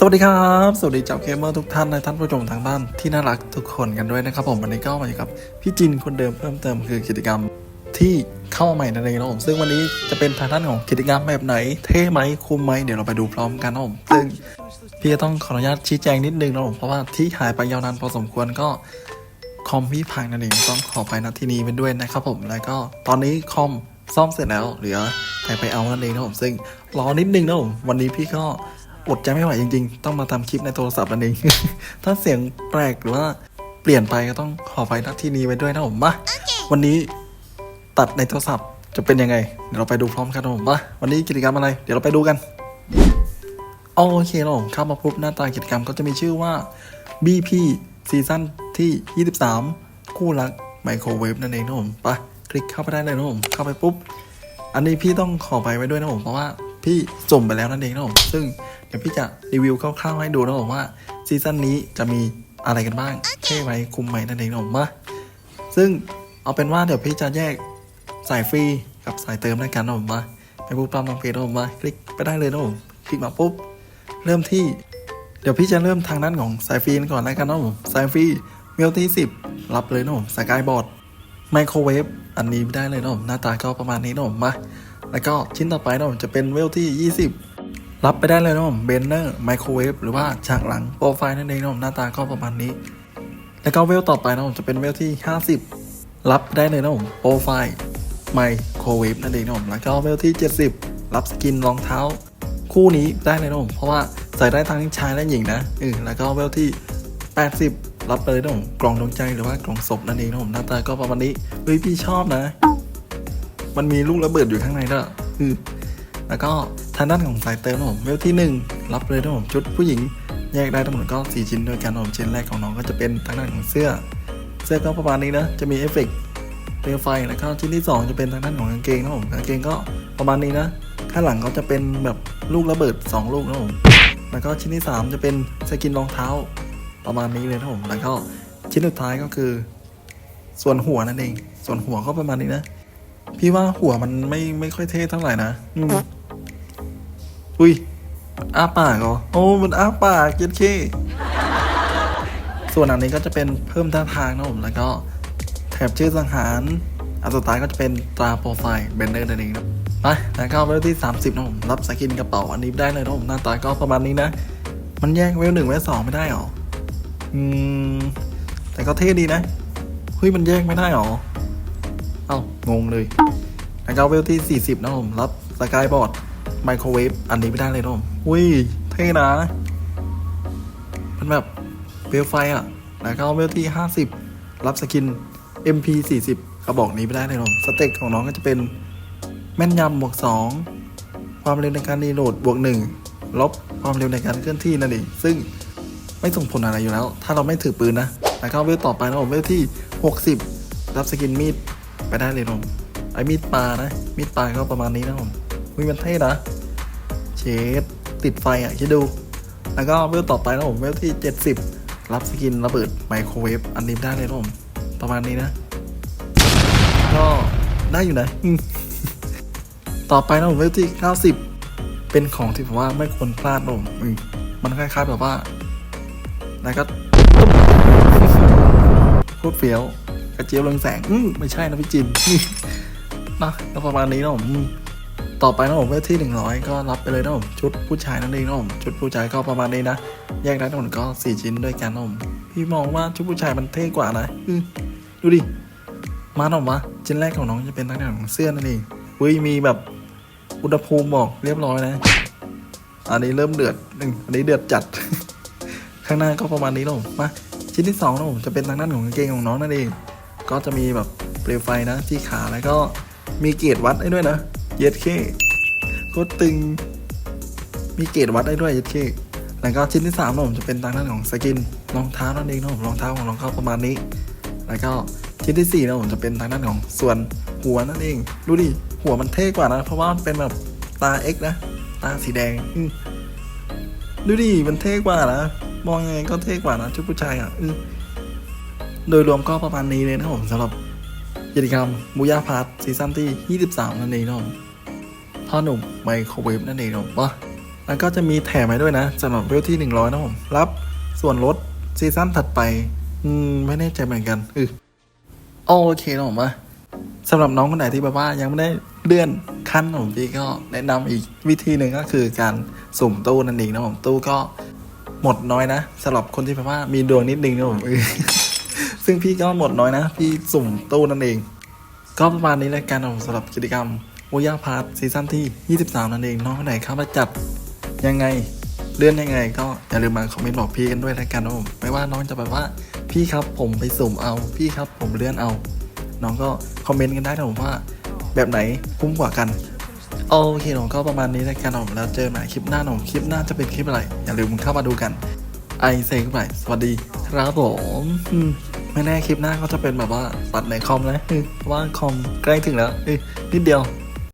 สวัสดีครับ สวัสดีเจ้าเกมเมอร์ทุกท่านและท่านผู้ชมทางบ้านที่น่ารักทุกคนกันด้วยนะครับผมวันนี้ก็มาอยู่กับพี่จินคนเดิมเพิ่มเติมคือกิจกรรมที่เข้ามาใหม่นั่นเองนะผมซึ่งวันนี้จะเป็นทางด้านของกิจกรรมแบบไหน เท่ไหมคุ้มไหมเดี๋ยวเราไปดูพร้อมกันนะผมซึ่งพี่จะต้องขออนุญาตชี้แจงนิดนึงนะผมเพราะว่าที่หายไปยาวนานพอสมควรก็คอมพี่พังนั่นเองต้องขอไปนัดที่นี้เป็นด้วยนะครับผมแล้วก็ตอนนี้คอมซ่อมเสร็จแล้วเหลือแต่ไปเอานั่นเองนะผมซึ่งรอนิดนึงนะผมวันนี้พี่ก็ อดใจไม่ไหวจริงๆ ต้องมาทำคลิปในโทรศัพท์นั่นเอง ถ้าเสียงแปลกหรือว่าเปลี่ยนไปก็ต้องขอไปนัดที่นี้ไปด้วยนะผมมาวันนี้ตัดในโทรศัพท์จะเป็นยังไง เดี๋ยวเราไปดูพร้อมกันนะผมมาวันนี้กิจกรรมอะไร เดี๋ยวเราไปดูกัน โอเคนะผมเข้ามาปุ๊บหน้าตากิจกรรมก็จะมีชื่อว่า BP ซีซั่นที่ 23 คู่รักไมโครเวฟนั่นเองนะผมไปคลิกเข้าไปได้เลยนะผมเข้าไปปุ๊บ อันนี้พี่ต้องขอไปไว้ด้วยนะผมเพราะว่า พี่ส่งไปแล้วนั่นเองนะผมซึ่งเดี๋ยวพี่จะรีวิวคร่าวๆให้ดูนะผมว่าซีซั่นนี้จะมีอะไรกันบ้างเท่ไหมคุ้มไหมนั่นเองนะผมมาซึ่งเอาเป็นว่าเดี๋ยวพี่จะแยกสายฟรีกับสายเติมด้วยกันนะผมมาไปปุ๊บปั๊มตามเพจนะผมมาคลิกไปได้เลยนะผมคลิกมาปุ๊บเริ่มที่ เดี๋ยวพี่จะเริ่มทางด้านของสายฟรีกันก่อนแล้วกันนะผมสายฟรีเวลที่10 รับเลยนะผมสกายบอร์ดไมโครเวฟอันนี้ได้เลยนะผมหน้าตาก็ประมาณนี้นะผมมา แล้วก็ชิ้นต่อไปนะผมจะเป็นเวลที่ 20 รับไปได้เลยนะผมเบนเนอร์ไมโครเวฟหรือว่าฉากหลังโปรไฟล์นั่นเองนะผมหน้าตาก็ประมาณนี้ แล้วก็เวลต่อไปนะผมจะเป็นเวลที่ 50 รับได้เลยนะผมโปรไฟล์ไมโครเวฟนั่นเองนะผมแล้วก็เวลที่ 70 รับสกินรองเท้า คู่นี้ได้เลยนะผมเพราะว่าใส่ได้ทั้งชายและหญิงนะเออแล้วก็เวลที่ 80 รับไปเลยนะผมกล่องดวงใจหรือว่ากล่องศพนั่นเองนะผมหน้าตาก็ประมาณนี้เฮ้ยพี่ชอบนะ มันมีลูกระเบิดอยู่ข้างในด้วยอือแล้วก็ทางด้านของสายเติมนะผมเวลที่ 1 รับเลยนะผมชุดผู้หญิงแยกได้ทั้งหมดก็4ชิ้นด้วยกันผมชิ้นแรกของน้องก็จะเป็นทางด้านของเสื้อ เสื้อก็ประมาณนี้นะจะมีเอฟเฟกต์เปลวไฟแล้วก็ชิ้นที่ 2 จะเป็นทางด้านของกางเกงนะผมกางเกงก็ประมาณนี้นะข้างหลังก็จะเป็นแบบลูกระเบิด 2 ลูกนะผมแล้วก็ชิ้นที่ 3 จะเป็นสกินรองเท้าประมาณนี้เลยนะผมแล้วก็ชิ้นสุดท้ายก็คือ ส่วนหัวนั่นเอง ส่วนหัวก็ประมาณนี้นะ พี่ว่าหัวมันไม่ไม่ค่อยเท่เท่าไหร่นะอืมอุ้ยอ้าปากเหรอโอ้มันอ้าปากเย็นเคส่วนอันนี้ก็จะเป็นเพิ่มท่าทางนะผมแล้วก็แถบชื่อสังหารอันสุดท้ายก็จะเป็นตราโปรไฟล์เบนเนอร์นั่นเองนะไปแล้วก็เวลที่ 30นะผมรับสกินกระเป๋าอันนี้ได้เลยนะผมหน้าตาก็ประมาณนี้นะ มันแยกเวลหนึ่งเวลสองไม่ได้หรออืมแต่ก็เท่ดีนะเฮ้ยมันแยกไม่ได้หรอ เอ้างงเลยแล้วก็เวลที่ 40 นะผมรับสกายบอร์ดไมโครเวฟอันนี้ไม่ได้เลยนะผมอุ้ยเท่นะ มันแบบเปลวไฟอะแล้วก็เวลที่ 50 รับสกิน MP 40 กระบอกนี้ไม่ได้เลยนะผมสเต็กของน้องก็จะเป็นแม่นยำบวก 2 ความเร็วในการรีโหลดบวก 1 ลบความเร็วในการเคลื่อนที่นั่นเองซึ่งไม่ส่งผลอะไรอยู่แล้ว ถ้าเราไม่ถือปืนนะแล้วก็เวลต่อไปนะผมเวลที่ 60 รับสกินมีด ไปได้เลยนะผมไอ้มีดปลานะ มีดปลาก็ประมาณนี้นะผมวิมันเท่นะเชดติดไฟอะคิดดู แล้วก็เวลต่อไปนะผมเวลที่ 70 รับสกินระเบิดไมโครเวฟอันนี้ได้เลยนะผม ประมาณนี้นะ ก็ได้อยู่นะ ต่อไปนะผมเวลที่ 90 เป็นของที่ผมว่าไม่ควรพลาดนะผมอืมมันคล้ายๆแบบว่าแล้วก็โคตรเฟี้ยว กระเจี๊ยบเรืองแสงอืมไม่ใช่นะพี่จินนะก็ประมาณนี้นะผมต่อไปนะผมเวลที่100 ก็รับไปเลยนะผมชุดผู้ชายนั่นเองนะผมชุดผู้ชายก็ประมาณนี้นะแยกได้ทั้งหมดก็ 4 ชิ้นด้วยกันนะผมพี่มองว่าชุดผู้ชายมันเท่กว่านะอืดูดิมาหน่อมาชิ้นแรกของน้องจะเป็นทางด้านของเสื้อนั่นเองเฮ้ยมีแบบอุณหภูมิบอกเรียบร้อยนะ อันนี้เริ่มเดือดหนึ่งอันนี้เดือดจัด ข้างหน้าก็ประมาณนี้นะผมมาชิ้นที่สองนะผมจะเป็นทางด้านของกางเกงของน้องนั่นเอง ก็จะมีแบบเปลวไฟนะที่ขาแล้วก็มีเกจวัดได้ด้วยนะ เย็ดเคโคตรตึง มีเกจวัดได้ด้วยเย็ดเคแล้วก็ชิ้นที่สามนะผมจะเป็นทางด้านของสกินรองเท้านั่นเองนะผมรองเท้าของน้องเขาประมาณนี้ แล้วก็ชิ้นที่สี่นะผมจะเป็นทางด้านของส่วนหัวนั่นเองดูดิหัวมันเท่กว่านะ เพราะว่ามันเป็นแบบตา X นะ ตาสีแดงดูดิมันเท่กว่านะมองยังไงก็เท่กว่านะชุดผู้ชายอะ โดยรวมก็ประมาณนี้เลยนะผมสำหรับกิจกรรมบูยาพาร์ทซีซั่นที่ 23 นั่นเองนะผมพ่อหนุ่มไมโครเวฟนั่นเองนะผมว่าแล้วก็จะมีแถมให้ด้วยนะสำหรับเวลที่ 100 นะผม รับส่วนลดซีซั่นถัดไป อืม ไม่แน่ใจเหมือนกันอือโอเคนะผมว่าสำหรับน้องคนไหนที่แบบว่ายังไม่ได้เลื่อนขั้นผมพี่ก็แนะนำอีกวิธีหนึ่งก็คือการสุ่มตู้นั่นเองนะผมตู้ก็หมดน้อยนะสำหรับคนที่แบบว่ามีดวงนิดนึงนะผมเออ ซึ่งพี่ก็หมดน้อยนะ พี่สุ่มตู้นั่นเอง ก็ประมาณนี้แล้วกันสำหรับกิจกรรมโอยาพาร์ทซีซั่นที่ 23 นั่นเองน้องคนไหนเข้ามาจัดยังไงเลื่อนยังไง ก็อย่าลืมมาคอมเมนต์บอกพี่กันด้วยแล้วกันนะผมไม่ว่าน้องจะแบบว่าพี่ครับผมไปสุ่มเอาพี่ครับผมเลื่อนเอา น้องก็คอมเมนต์กันได้นะผมว่าแบบไหนคุ้มกว่ากันโอเคผมก็ประมาณนี้แล้วกันผมแล้วเจอกันใหม่คลิปหน้าผมคลิปหน้าจะเป็นคลิปอะไร อย่าลืมเข้ามาดูกันไอเซกไปสวัสดีครับผม ไม่แน่คลิปหน้าก็จะเป็นแบบว่าตัดในคอมนะว่าคอมใกล้ถึงแล้วนิดเดียว